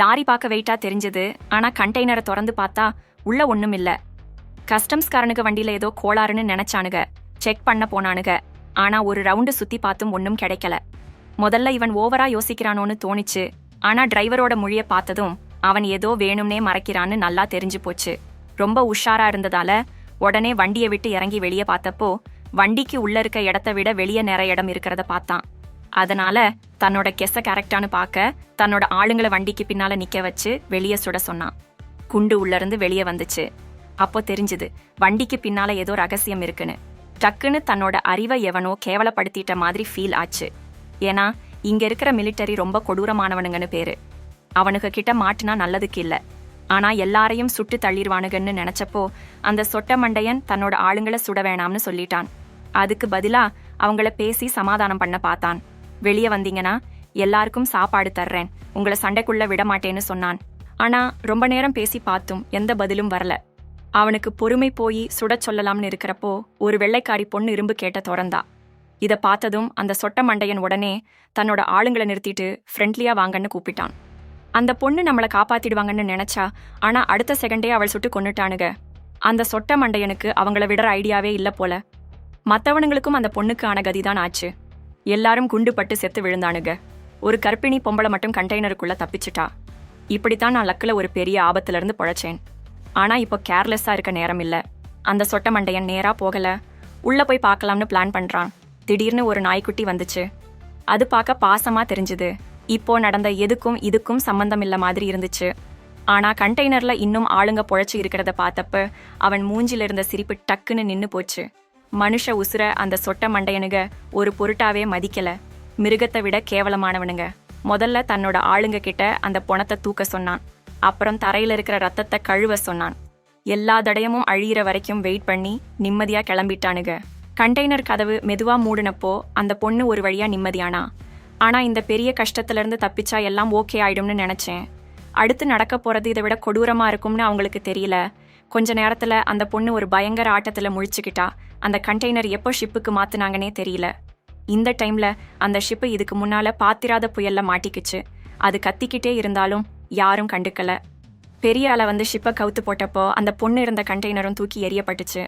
Lorry பார்க்க வெயிட்டா தெரிஞ்சது. ஆனா கண்டெய்னரை திறந்து பார்த்தா உள்ள ஒண்ணும் இல்ல. கஸ்டம்ஸ்காரனுக்கு வண்டியில ஏதோ கோளாறுன்னு நினைச்சானுங்க. செக் பண்ண போனானுங்க. ஆனா ஒரு ரவுண்டு சுத்தி பார்த்தும் ஒன்றும் கிடைக்கல. முதல்ல இவன் ஓவரா யோசிக்கிறானோன்னு தோணிச்சு. ஆனா டிரைவரோட மொழியை பார்த்ததும் அவன் ஏதோ வேணும்னே மறைக்கிறான்னு நல்லா தெரிஞ்சு போச்சு. ரொம்ப உஷாரா இருந்ததால உடனே வண்டியை விட்டு இறங்கி வெளியே பார்த்தப்போ வண்டிக்கு உள்ள இருக்க இடத்த விட வெளியே நிறைய இடம் இருக்கிறத பார்த்தான். அதனால தன்னோட கெஸ கரெக்டானு பார்க்க தன்னோட ஆளுங்களை வண்டிக்கு பின்னால நிக்க வச்சு வெளியே சுட சொன்னான் குண்டு உள்ள இருந்து வெளியே வந்துச்சு. அப்போ தெரிஞ்சுது வண்டிக்கு பின்னால ஏதோ ரகசியம் இருக்குன்னு. டக்குன்னு தன்னோட அறிவை எவனோ கேவலப்படுத்திட்ட மாதிரி ஃபீல் ஆச்சு. ஏன்னா இங்க இருக்கிற மிலிட்டரி ரொம்ப கொடூரமானவனுங்கன்னு பேரு. அவனுக்கு கிட்ட மாட்டுனா நல்லதுக்கு இல்ல. ஆனா எல்லாரையும் சுட்டு தள்ளிடுவானுங்கன்னு நினைச்சப்போ அந்த சொட்ட மண்டையன் தன்னோட ஆளுங்களை சுட வேணாம்னு சொல்லிட்டான். அதுக்கு பதிலா அவங்கள பேசி சமாதானம் பண்ண பார்த்தான். வெளியே வந்தீங்கன்னா எல்லாருக்கும் சாப்பாடு தர்றேன். உங்களை சண்டைக்குள்ள விட மாட்டேன்னு சொன்னான். ஆனா ரொம்ப நேரம் பேசி பார்த்தும் எந்த பதிலும் வரல. அவனுக்கு பொறுமை போய் சுடச் சொல்லலாம்னு இருக்கிறப்போ ஒரு வெள்ளைக்காரி பொண்ணு இரும்பு கேட்ட திறந்தா இதை பார்த்ததும் அந்த சொட்ட மண்டையன் உடனே தன்னோட ஆளுங்களை நிறுத்திட்டு ஃப்ரெண்ட்லியா வாங்கன்னு கூப்பிட்டான். அந்த பொண்ணு நம்மளை காப்பாத்திடுவாங்கன்னு நினைச்சா ஆனா அடுத்த செகண்டே அவள் சுட்டு கொன்னுட்டானுங்க. அந்த சொட்ட மண்டையனுக்கு அவங்கள விடுற ஐடியாவே இல்ல போல. மற்றவனுங்களுக்கும் அந்த பொண்ணுக்கு ஆன கதிதான் ஆச்சு. எல்லாரும் குண்டு பட்டு செத்து விழுந்தானுங்க. ஒரு கர்ப்பிணி பொம்பளை மட்டும் கண்டெய்னருக்குள்ள தப்பிச்சிட்டா. இப்படித்தான் நான் லக்கில் ஒரு பெரிய ஆபத்துலேருந்து பொழைச்சேன். ஆனா இப்போ கேர்லெஸ்ஸா இருக்க நேரம் இல்லை. அந்த சொட்ட மண்டையன் நேராக போகல. உள்ள போய் பார்க்கலாம்னு பிளான் பண்றான். திடீர்னு ஒரு நாய்க்குட்டி வந்துச்சு. அது பார்க்க பாசமா தெரிஞ்சுது. இப்போ நடந்த எதுக்கும் இதுக்கும் சம்பந்தம் இல்ல மாதிரி இருந்துச்சு. ஆனா கண்டெய்னர்ல இன்னும் ஆளுங்க பொழைச்சி இருக்கிறத பார்த்தப்ப அவன் மூஞ்சில இருந்த சிரிப்பு டக்குன்னு நின்னு போச்சு. மனுஷ உசுர அந்த சொட்ட மண்டையனுங்க ஒரு பொருட்டாவே மதிக்கல. மிருகத்தை விட கேவலமானவனுங்க. முதல்ல தன்னோட ஆளுங்க கிட்ட அந்த பொணத்தை தூக்க சொன்னான். அப்புறம் தரையில இருக்கிற ரத்தத்தை கழுவ சொன்னான். எல்லா தடயமும் அழியிற வரைக்கும் வெயிட் பண்ணி நிம்மதியா கிளம்பிட்டானுங்க கண்டெய்னர் கதவு மெதுவா மூடினப்போ அந்த பொண்ணு ஒரு வழியா நிம்மதியானா. ஆனா இந்த பெரிய கஷ்டத்திலிருந்து தப்பிச்சா எல்லாம் ஓகே ஆயிடும்னு நினைச்சேன். அடுத்து நடக்க போறது இதை விட கொடூரமா இருக்கும்னு அவங்களுக்கு தெரியல. கொஞ்ச நேரத்துல அந்த பொண்ணு ஒரு பயங்கர ஆட்டத்துல முழிச்சுக்கிட்டா. அந்த கண்டெய்னர் எப்போ ஷிப்புக்கு மாத்துனாங்கன்னே தெரியல. இந்த டைம்ல அந்த ஷிப்பு இதுக்கு முன்னால பாத்திராத புயல்ல மாட்டிக்கிச்சு. அது கத்திக்கிட்டே இருந்தாலும் யாரும் கண்டுக்கல. பெரிய அலை வந்து ஷிப்பை கவுத்து போட்டப்போ அந்த பொண்ணு இருந்த கண்டெய்னரும் தூக்கி எறியப்பட்டுச்சு.